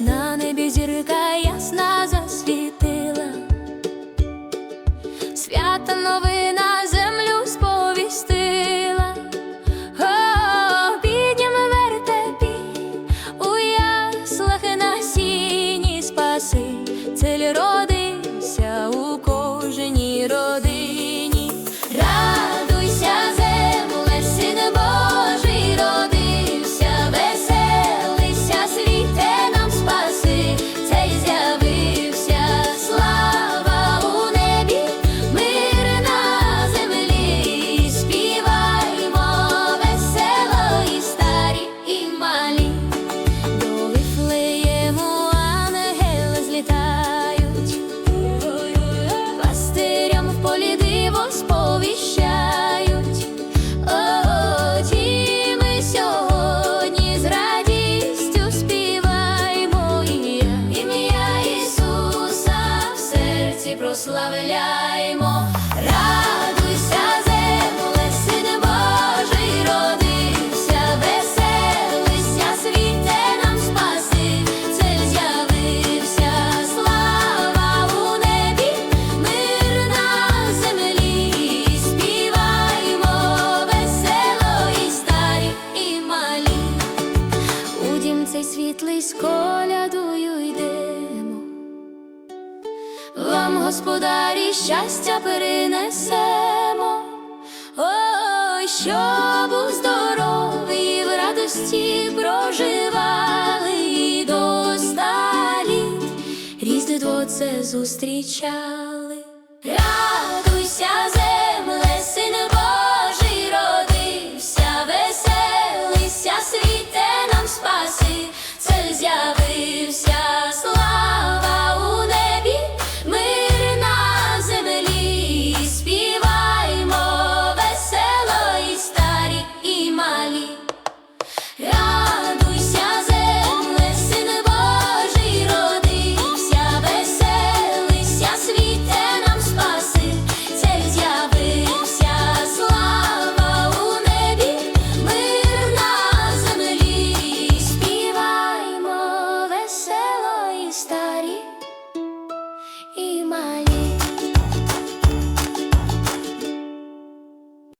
На небі зірка ясна засвітила, свята новина. Прославляймо, радуйся, земле, син Божий родився, веселися, світе нам спаси, цель з'явився, слава у небі, мир на землі, і старі, і малі. У дім цей світлий. Вам, господарі, щастя перенесемо. Ой, щоб у здоров'ї в радості проживали і до ста Різдво це зустрічали. Радуйся, земле, син Божий родився, веселися, світе нам спаси, це з'яви. imali